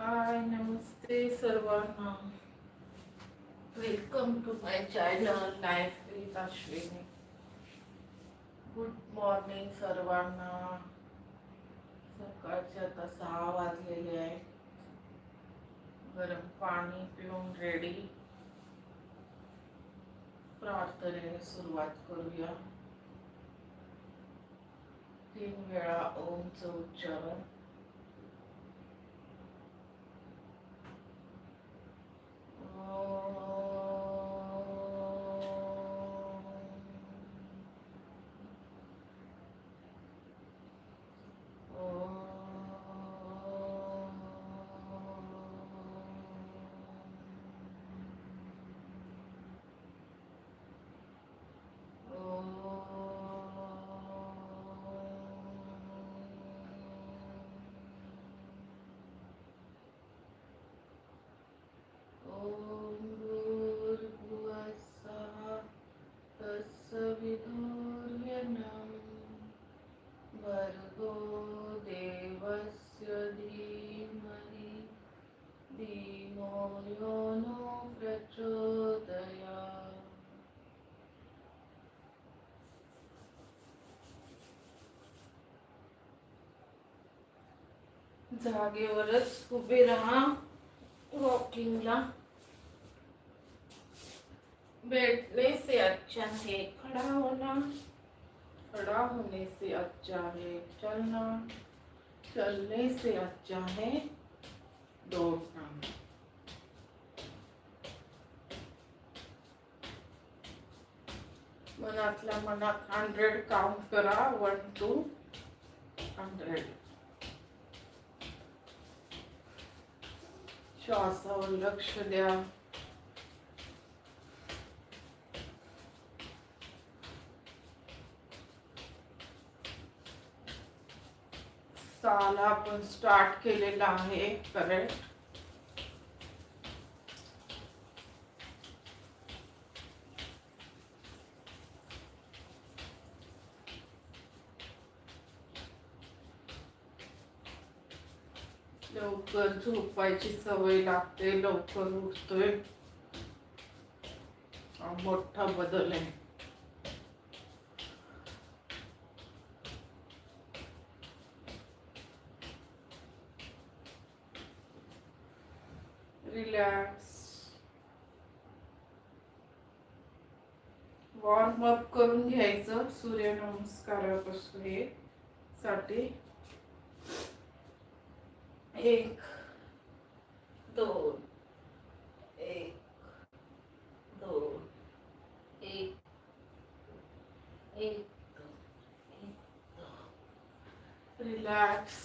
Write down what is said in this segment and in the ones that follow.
हाय नमस्ते सर्वांना. Welcome to my channel life with Ashwini good morning सर्वांना. सकाळचे आता सहा वाजलेले आहे. गरम पाणी पिऊन रेडी प्रार्थनेने सुरुवात करूया. तीन वेळा ओमचं उच्चारण. Oh. धीमो यो उभे वॉकिंगला बैठने से अच्छा है, खड़ा होना। खड़ा होने से अच्छा है, चलना। चलने से अच्छा है। दौड़ना um, मनातल्या मनात हंड्रेड काउंट करा वन टू हंड्रेड श्वासावर लक्ष द्या. साला आपण स्टार्ट केलेला आहे करेक्ट लवकर झोपायची सवय लागते लवकर उठतोय. मोठा बदल आहे. रिलॅक्स. वॉर्म अप करून घ्यायचं सूर्यनमस्कारापासून हे साठी. एक दोन एक दोन एक एक दोन एक दोन रिलॅक्स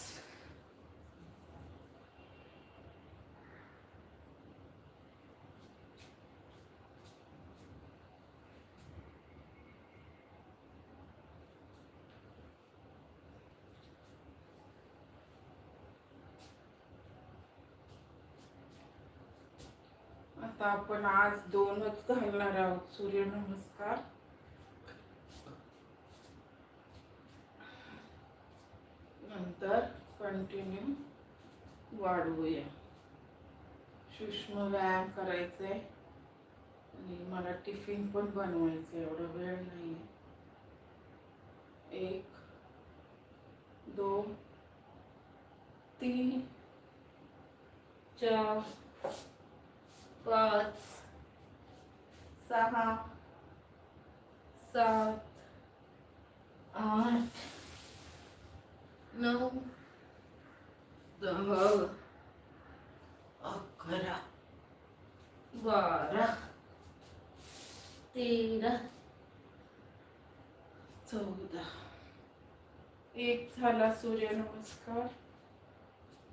आता आपण आज दोनच घालणार आहोत. सूर्यनमस्कार नंतर कंटिन्यू वाढवूया. सूक्ष्म व्यायाम करायचे आणि मला टिफिन पण बनवायचं एवढा वेळ नाही एक दोन तीन चार पाच सहा सात आठ नऊ दहा अकरा बारा तेरा चौदा. एक झाला सूर्यनमस्कार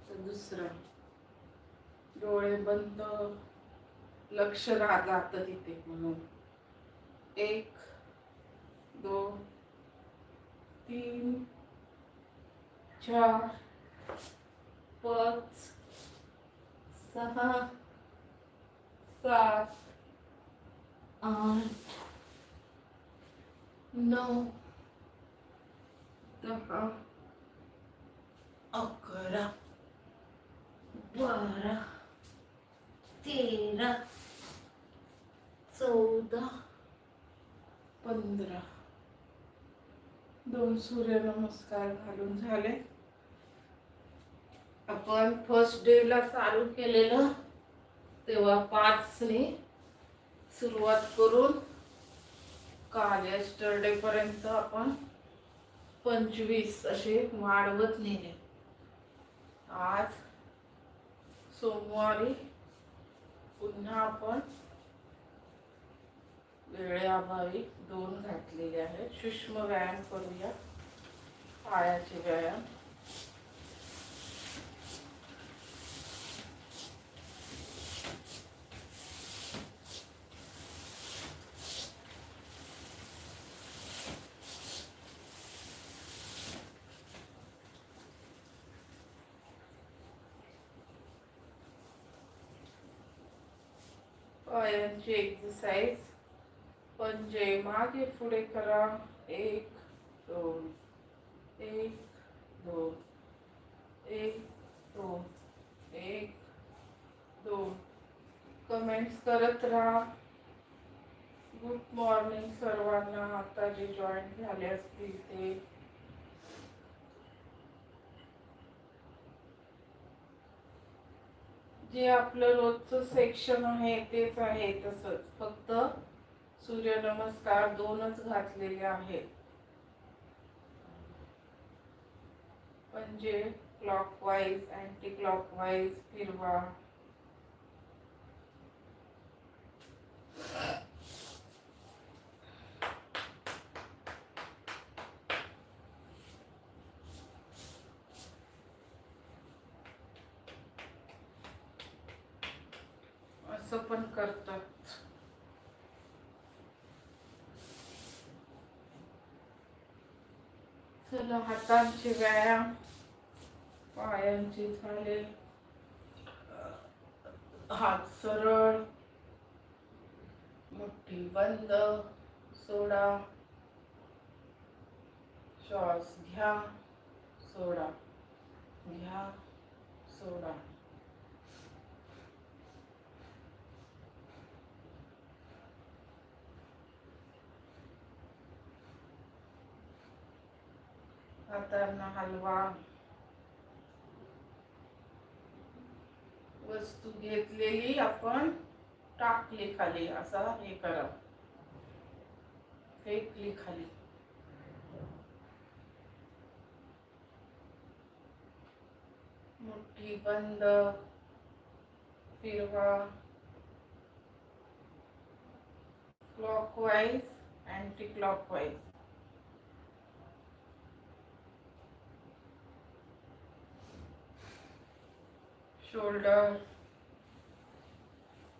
तर दुसरा. डोळे बंद. लक्ष जातं तिथे म्हणून. एक दोन तीन चार पाच सहा सात आठ नऊ दहा अकरा बारा तेरा चौदा पंधरा. दोन सूर्यनमस्कार घालून झाले. आपण फर्स्ट डे ला चालू केलेलं तेव्हा पाचने सुरुवात करून काल यस्टरडेपर्यंत पर्यंत आपण पंचवीस असे वाढवत नेले. आज सोमवारी पुन्हा आपण वेळेअभावी दोन घातलेले आहेत सूक्ष्म व्यायाम करूया पायाचे व्यायाम पायांची एक्सरसाइज पंजे मागे पुढे करा एक दोन एक दोन एक दोन एक दोन. कमेंट्स करत राहा. गुड मॉर्निंग सर्वांना. आता जे जॉईन झाले असतील ते. जे आपलं रोजचं सेक्शन आहे तेच आहे तसंच. फक्त सूर्यनमस्कार दोनच घातलेले आहेत. म्हणजे क्लॉकवाईज अँटी क्लॉकवाईज फिरवा असं पण करतात. चला हातांचे व्यायाम पायांचे झाले. हात सरळ मुठ्ठी बंद सोडा. श्वास घ्या सोडा. घ्या सोडा. हातांना हलवा वस्तू घेतलेली टाकली खाली करा. फेकली खाली मुठी बंद, फिरवा. Clockwise anti clockwise shoulder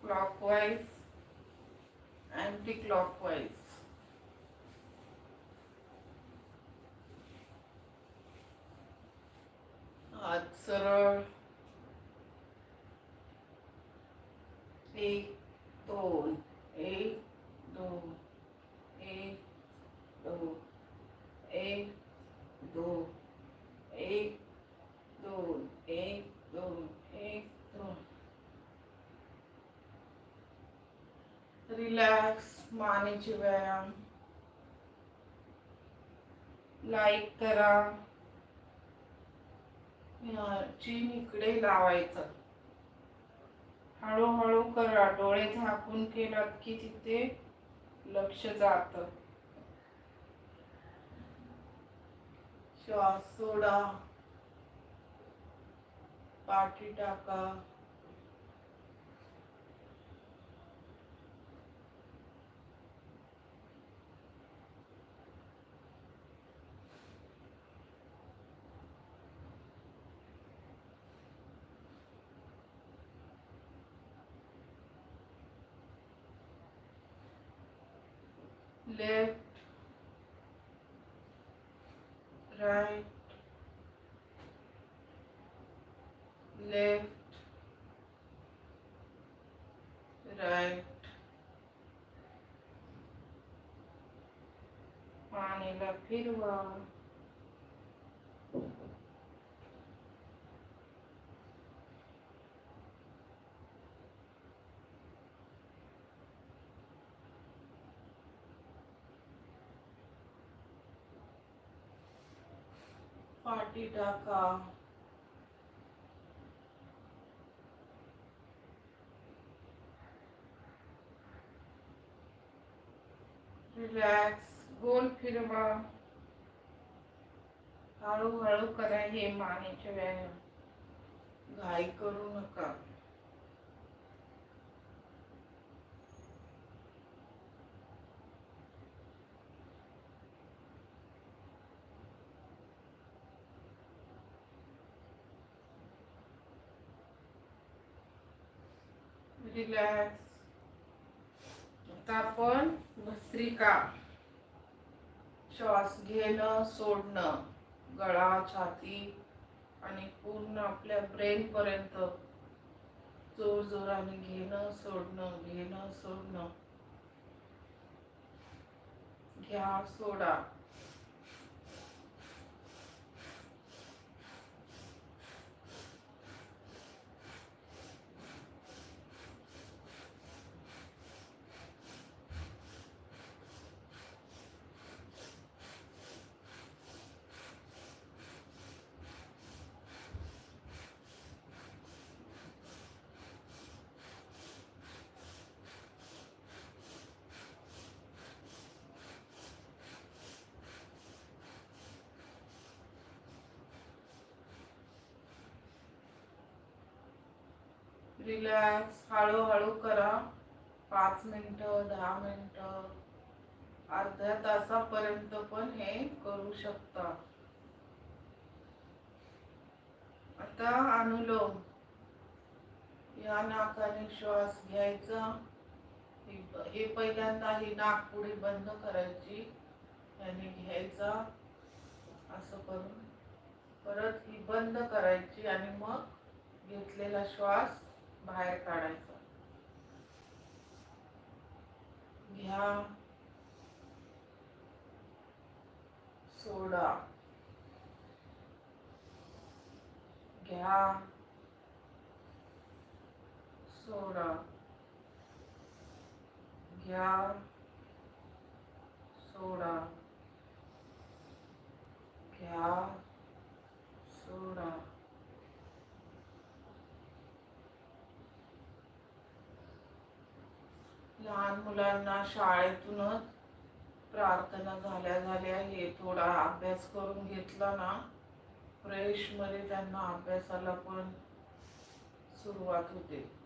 clockwise anti-clockwise हात सरळ एक दोन एक दोन एक दोन एक दोन एक दोन एक दोन एक दोन रिलॅक्स मानेचे व्यायाम. लाईक करा. चीन इकडे लावायचं. हळूहळू करा. डोळे झाकून केलात की तिथे लक्ष जात. श्वास सोडा. पाठी टाका. left right left right मानेला फिरवा पाठी टाका रिलॅक्स गोल फिरवा हळूहळू करा हे मानेचे व्यायाम. घाई करू नका. रिलॅक्स आता आपण भस्त्रिका श्वास घेणं सोडणं. गळा छाती आणि पूर्ण आपल्या ब्रेन पर्यंत. जोर जोराने घेणं सोडणं घेणं सोडणं. घ्या सोडा. रिलॅक्स हळूहळू करा. पाच मिनिटं दहा मिनटं अर्ध्या तासापर्यंत पण हे करू शकता. आता अनुलोम. या नाकाने श्वास घ्यायचा. हे- पहिल्यांदा ही नाकपुडी बंद करायची. याने घ्यायचा. असं करून. परत ही बंद करायची आणि मग घेतलेला श्वास बाहेर काढायचा घ्या सोडा। घ्या सोडा। घ्या सोडा। घ्या सोडा। लहान मुलांना शाळेतूनच प्रार्थना झाल्या झाल्या हे थोडा अभ्यास करून घेतला ना फ्रेशमध्ये त्यांना अभ्यासाला पण सुरुवात होते.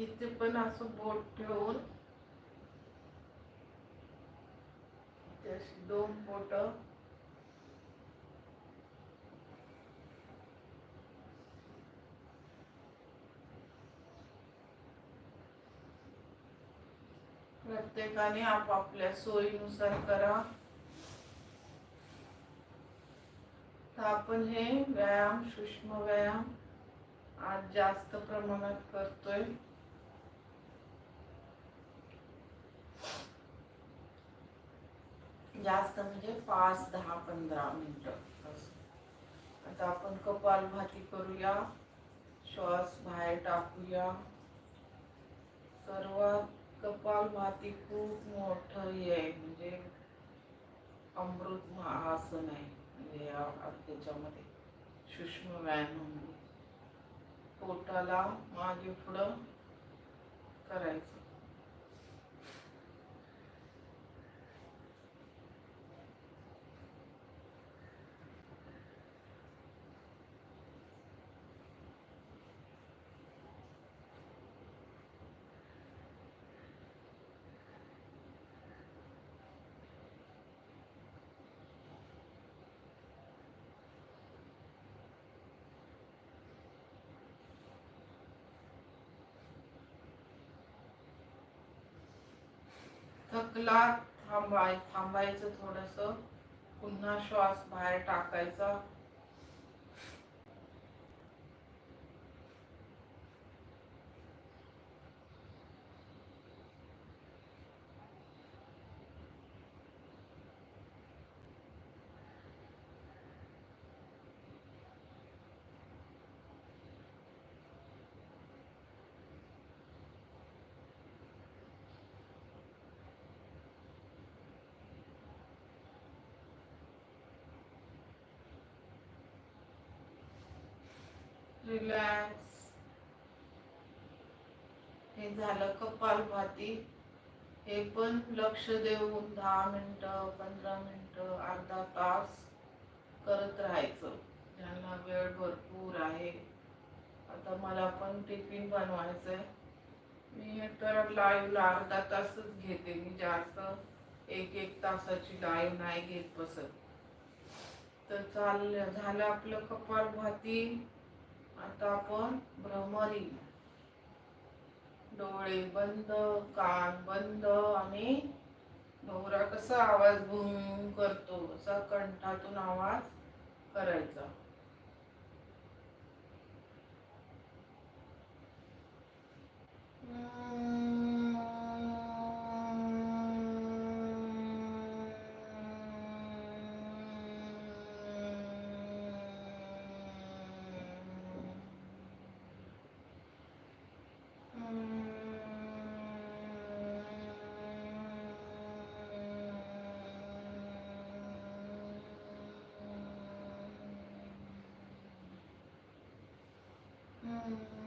इथे पण असं बोट ठेवून. इथे दोन बोट. प्रत्येकाने आपापल्या सोयीनुसार करा. तर आपण हे व्यायाम सूक्ष्म व्यायाम आज जास्त प्रमाणात करतोय. जास्त म्हणजे पाच दहा पंधरा मिनटं आता आपण कपालभाती करूया श्वास बाहेर टाकूया. सर्व कपालभाती खूप मोठं हे आहे म्हणजे अमृत महासन आहे म्हणजे या त्याच्यामध्ये. सूक्ष्म व्यायाम पोटाला मागे पुढं करायचं. थकला थांबाय थांबायचं थोडस. पुन्हा श्वास बाहेर टाकायचा. रिलॅक्स हे झालं कपालभाती हे पण लक्ष देऊन दहा मिनटं पंधरा मिनटं अर्धा तास करत राहायचं. ज्यांना वेळ भरपूर आहे. आता मला पण टिफिन बनवायचंय. मी तर लाईव्हला अर्धा तासच घेते. मी जास्त एक एक तासाची लाईव्ह नाही घेत बसत. तर चाल झालं आपलं कपालभाती आता आपण भ्रमरी. डोळे बंद कान बंद आणि भोवरा कसा आवाज भूम करतो असा कंठातून आवाज करायचा. 嗯。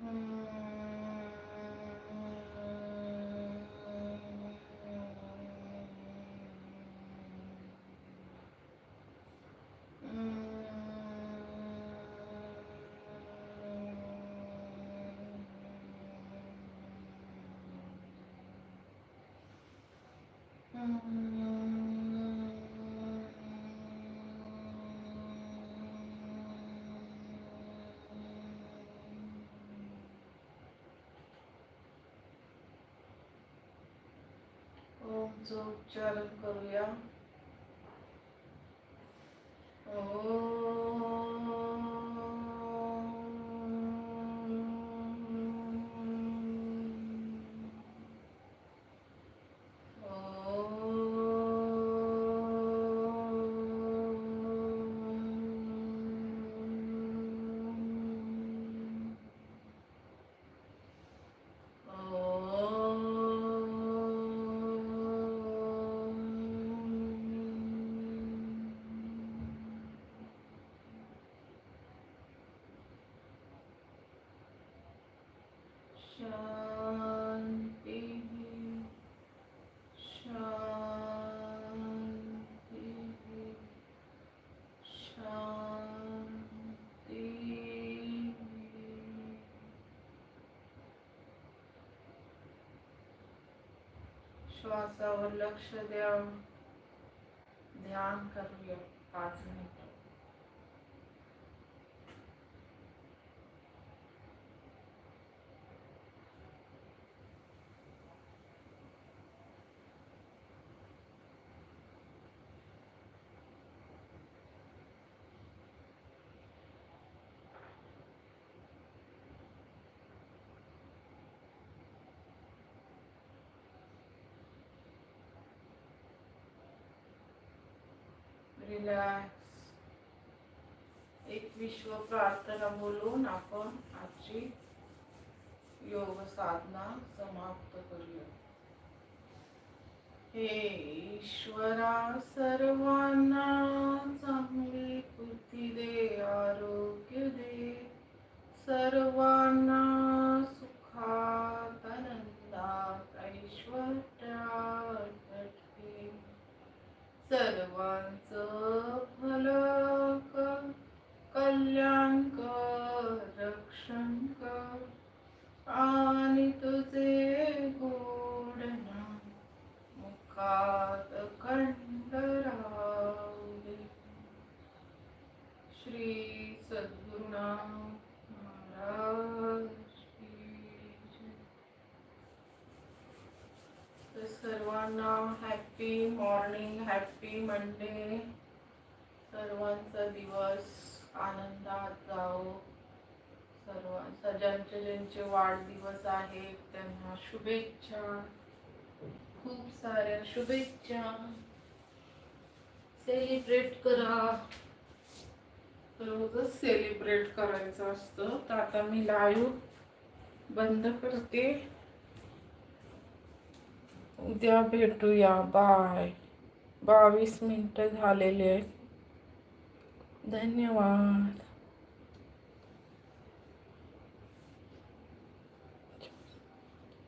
ओमचं उच्चारण करूया. श्वासावर लक्ष द्या. ध्यान करा पाच मिनिट रिलॅक्स एक विश्व प्रार्थना बोलून आपण आजची योग साधना समाप्त करूया. हे ईश्वरा सर्वांना हॅप्पी मॉर्निंग हॅप्पी मंडे. सर्वांचा दिवस आनंदात जाओ सर्व ज्यांचे ज्यांचे वाढदिवस आहेत त्यांना शुभेच्छा. खूप साऱ्या शुभेच्छा. सेलिब्रेट करा. रोजच सेलिब्रेट करायचं असतं. तर आता मी लाईव्ह बंद करते. उद्या भेटूया बाय. बावीस मिनटं झालेले आहेत. धन्यवाद.